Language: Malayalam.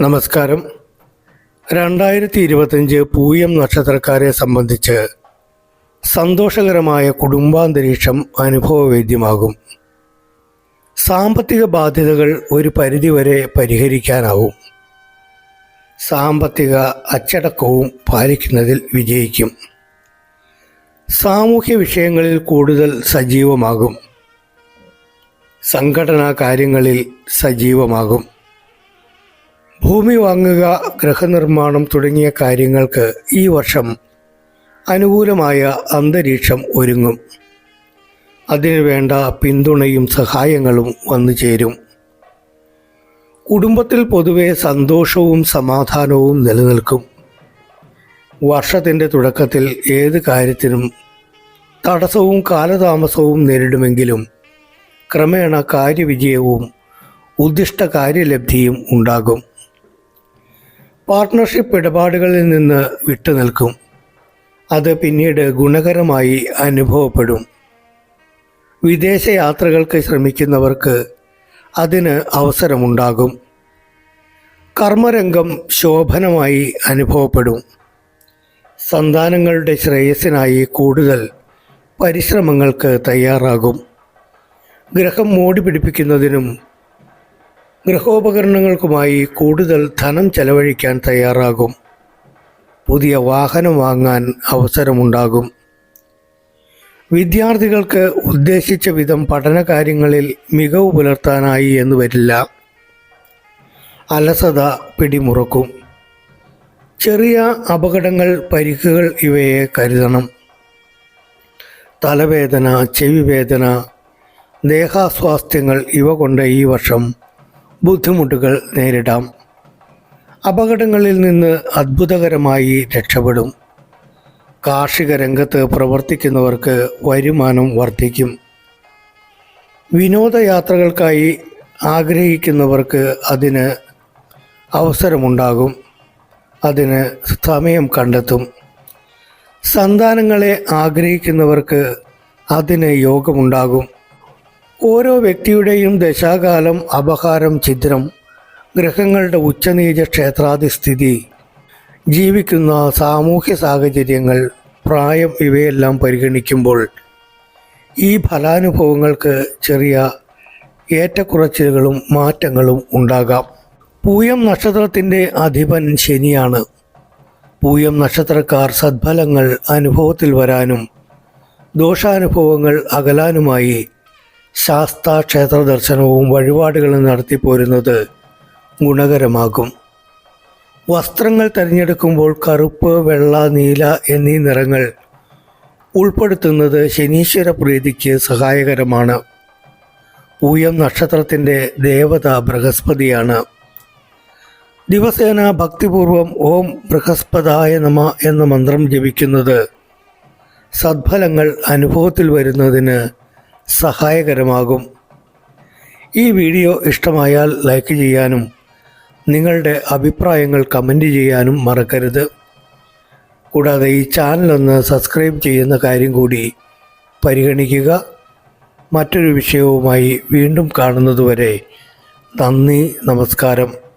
നമസ്കാരം. രണ്ടായിരത്തി ഇരുപത്തഞ്ച് പൂയം നക്ഷത്രക്കാരെ സംബന്ധിച്ച് സന്തോഷകരമായ കുടുംബാന്തരീക്ഷം അനുഭവവേദ്യമാകും. സാമ്പത്തിക ബാധ്യതകൾ ഒരു പരിധിവരെ പരിഹരിക്കാനാവും. സാമ്പത്തിക അച്ചടക്കവും പാലിക്കുന്നതിൽ വിജയിക്കും. സാമൂഹ്യ വിഷയങ്ങളിൽ കൂടുതൽ സജീവമാകും. സംഘടനാ കാര്യങ്ങളിൽ സജീവമാകും. ഭൂമി വാങ്ങുക ഗൃഹനിർമ്മാണം തുടങ്ങിയ കാര്യങ്ങൾക്ക് ഈ വർഷം അനുകൂലമായ അന്തരീക്ഷം ഒരുങ്ങും. അതിനു വേണ്ട പിന്തുണയും സഹായങ്ങളും വന്നു ചേരും. കുടുംബത്തിൽ പൊതുവെ സന്തോഷവും സമാധാനവും നിലനിൽക്കും. വർഷത്തിന്റെ തുടക്കത്തിൽ ഏത് കാര്യത്തിനും തടസ്സവും കാലതാമസവും നേരിടുമെങ്കിലും ക്രമേണ കാര്യവിജയവും ഉദ്ദിഷ്ട കാര്യലബ്ധിയും ഉണ്ടാകും. പാർട്ട്ണർഷിപ്പ് ഇടപാടുകളിൽ നിന്ന് വിട്ടുനിൽക്കും. അത് പിന്നീട് ഗുണകരമായി അനുഭവപ്പെടും. വിദേശ യാത്രകൾക്ക് ശ്രമിക്കുന്നവർക്ക് അതിന് അവസരമുണ്ടാകും. കർമ്മരംഗം ശോഭനമായി അനുഭവപ്പെടും. സന്താനങ്ങളുടെ ശ്രേയസ്സിനായി കൂടുതൽ പരിശ്രമങ്ങൾക്ക് തയ്യാറാകും. ഗ്രഹം മോടി പിടിപ്പിക്കുന്നതിനും ഗൃഹോപകരണങ്ങൾക്കുമായി കൂടുതൽ ധനം ചെലവഴിക്കാൻ തയ്യാറാകും. പുതിയ വാഹനം വാങ്ങാൻ അവസരമുണ്ടാകും. വിദ്യാർത്ഥികൾക്ക് ഉദ്ദേശിച്ച വിധം പഠനകാര്യങ്ങളിൽ മികവ് പുലർത്താനായി എന്ന് വരില്ല. അലസത പിടിമുറക്കും. ചെറിയ അപകടങ്ങൾ പരിക്കുകൾ ഇവയെ കരുതണം. തലവേദന ചെവിവേദന ദേഹാസ്വാസ്ഥ്യങ്ങൾ ഇവ കൊണ്ട് ഈ വർഷം ബുദ്ധിമുട്ടുകൾ നേരിടാം. അപകടങ്ങളിൽ നിന്ന് അത്ഭുതകരമായി രക്ഷപ്പെടും. കാർഷിക രംഗത്ത് പ്രവർത്തിക്കുന്നവർക്ക് വരുമാനം വർദ്ധിക്കും. വിനോദയാത്രകൾക്കായി ആഗ്രഹിക്കുന്നവർക്ക് അതിന് അവസരമുണ്ടാകും. അതിന് സമയം കണ്ടെത്തും. സന്താനങ്ങളെ ആഗ്രഹിക്കുന്നവർക്ക് അതിന് യോഗമുണ്ടാകും. ഓരോ വ്യക്തിയുടെയും ദശാകാലം അപഹാരം ചിത്രം ഗ്രഹങ്ങളുടെ ഉച്ചനീച ക്ഷേത്രാധിസ്ഥിതി ജീവിക്കുന്ന സാമൂഹ്യ സാഹചര്യങ്ങൾ പ്രായം ഇവയെല്ലാം പരിഗണിക്കുമ്പോൾ ഈ ഫലാനുഭവങ്ങൾക്ക് ചെറിയ ഏറ്റക്കുറച്ചിലുകളും മാറ്റങ്ങളും ഉണ്ടാകാം. പൂയം നക്ഷത്രത്തിന്റെ അധിപൻ ശനിയാണ്. പൂയം നക്ഷത്രക്കാർ സദ്ഫലങ്ങൾ അനുഭവത്തിൽ വരാനും ദോഷാനുഭവങ്ങൾ അകലാനുമായി ശാസ്താ ദർശനവും വഴിപാടുകളും നടത്തിപ്പോരുന്നത് ഗുണകരമാകും. വസ്ത്രങ്ങൾ തിരഞ്ഞെടുക്കുമ്പോൾ കറുപ്പ് വെള്ള നീല എന്നീ നിറങ്ങൾ ഉൾപ്പെടുത്തുന്നത് ശനീശ്വര പ്രീതിക്ക് സഹായകരമാണ്. പൂയം നക്ഷത്രത്തിന്റെ ദേവത ബൃഹസ്പതിയാണ്. ദിവസേന ഭക്തിപൂർവം ഓം ബൃഹസ്പതായ നമ എന്ന മന്ത്രം ജപിക്കുന്നത് സദ്ഫലങ്ങൾ അനുഭവത്തിൽ വരുന്നതിന് സഹായകരമാകും. ഈ വീഡിയോ ഇഷ്ടമായാൽ ലൈക്ക് ചെയ്യാനും നിങ്ങളുടെ അഭിപ്രായങ്ങൾ കമന്റ് ചെയ്യാനും മറക്കരുത്. കൂടാതെ ഈ ചാനലൊന്ന് സബ്സ്ക്രൈബ് ചെയ്യുന്ന കാര്യം കൂടി പരിഗണിക്കുക. മറ്റൊരു വിഷയവുമായി വീണ്ടും കാണുന്നതുവരെ നന്ദി നമസ്കാരം.